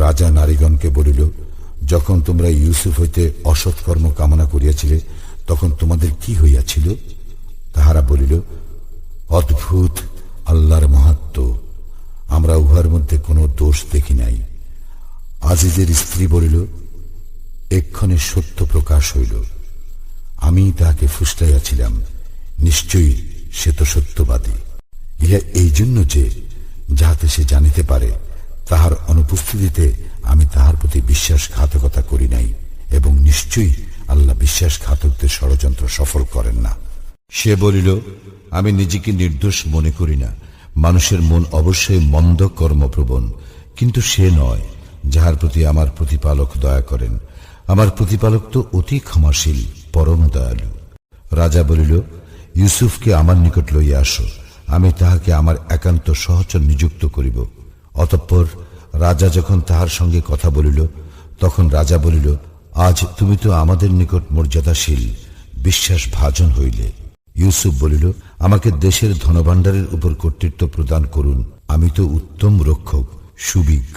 রাজা নারীগণকে বলিল, যখন তোমরা ইউসুফ হইতে অসৎকর্ম কামনা করিয়াছিলে, তখন তোমাদের কি হইয়াছিল? তাহারা বলিল, অদ্ভুত, আল্লাহর মাহাত্ম। আমরা উহার মধ্যে কোনো দোষ দেখি নাই। আজিজের স্ত্রী বলিল, এক্ষণে সত্য প্রকাশ হইল। আমি তাহাকে ফুসলাইয়াছিলাম। নিশ্চয়ই সে তো সত্যবাদী। ইহা এই জন্য যে, যাহাতে সে জানিতে পারে, তাহার অনুপস্থিতিতে আমি তাহার প্রতি বিশ্বাসঘাতকতা করি নাই এবং নিশ্চয়ই আল্লাহ বিশ্বাসঘাতকদের ষড়যন্ত্র সফল করেন না। সে বলিল, আমি নিজেকে নির্দোষ মনে করি না। মানুষের মন অবশ্যই মন্দ কর্মপ্রবণ, কিন্তু সে নয়, যাহার প্রতি আমার প্রতিপালক দয়া করেন। আমার প্রতিপালক তো অতি ক্ষমাশীল, পরম দয়ালু। রাজা বলিল, ইউসুফকে আমার নিকট লইয়া আসো, আমি তাহাকে আমার একান্ত সহচর নিযুক্ত করিব। অতঃপর রাজা যখন তাহার সঙ্গে কথা বলিল, তখন রাজা বলিল, আজ তুমি তো আমাদের নিকট মর্যাদাশীল বিশ্বাস ভাজন হইলে। ইউসুফ বলিল, আমাকে দেশের ধনভাণ্ডারের উপর কর্তৃত্ব প্রদান করুন। আমি তো উত্তম রক্ষক, সুবিজ্ঞ।